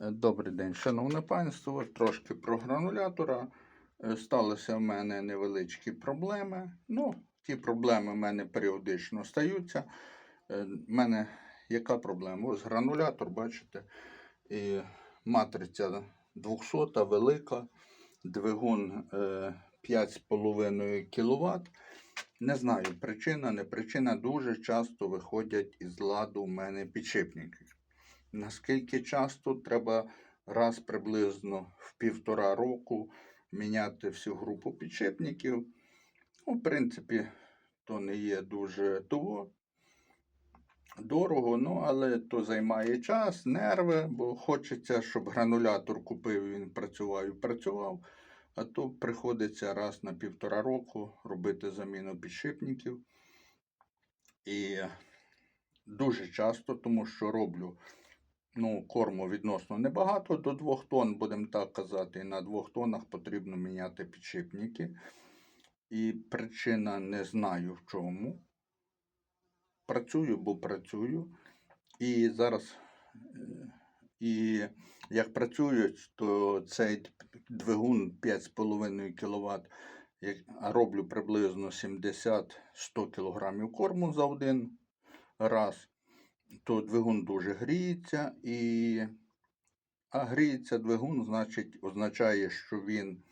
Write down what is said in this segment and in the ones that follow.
Е, Добрий день, шановне панство. Трошки про гранулятора. Е, Сталися в мене невеличкі проблеми. Ну, ті проблеми в мене періодично стаються. У мене яка проблема? Ось гранулятор, бачите, і матриця 200 велика, двигун е, 5,5 кВт. Не знаю, причина, не причина. Дуже часто виходять із ладу в мене підшипники. Наскільки часто треба раз приблизно в півтора року міняти всю групу підшипників. Ну, в принципі, то не є дуже того дорого, ну, але то займає час, нерви, бо хочеться, щоб гранулятор купив, він працював і працював. А то приходиться раз на півтора року робити заміну підшипників. І дуже часто, тому що роблю ну, корму відносно небагато, до 2 тонн, будемо так казати, і на 2 тоннах потрібно міняти підшипники. І причина не знаю в чому. Працюю, бо працюю. І зараз, і як працюю, то цей двигун 5,5 кВт, а роблю приблизно 70-100 кг корму за один раз то двигун дуже гріється, і... а гріється двигун, значить, означає, що він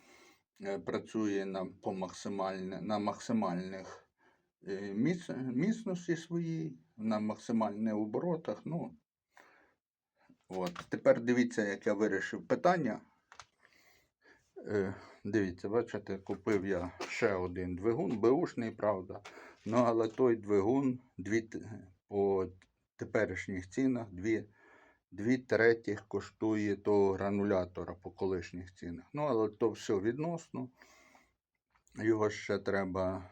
е, працює на, по максимальне, на максимальних е, міц, міцності своїй, на максимальних оборотах. Ну, от. Тепер дивіться, як я вирішив питання. Е, Дивіться, бачите, купив я ще один двигун, беушний, правда. Ну, але той двигун дві, по теперішніх цінах дві, дві третіх коштує того гранулятора по колишніх цінах. Ну, але то все відносно. Його ще треба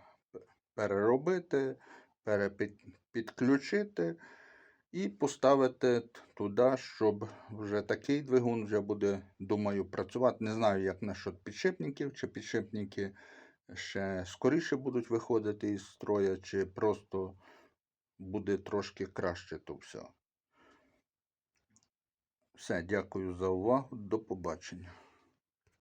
переробити, перепідключити і поставити туди, щоб вже такий двигун вже буде, думаю, працювати. Не знаю, як насчет підшипників, чи підшипники ще скоріше будуть виходити із строя, чи просто буде трошки краще то все. Все, дякую за увагу. До побачення.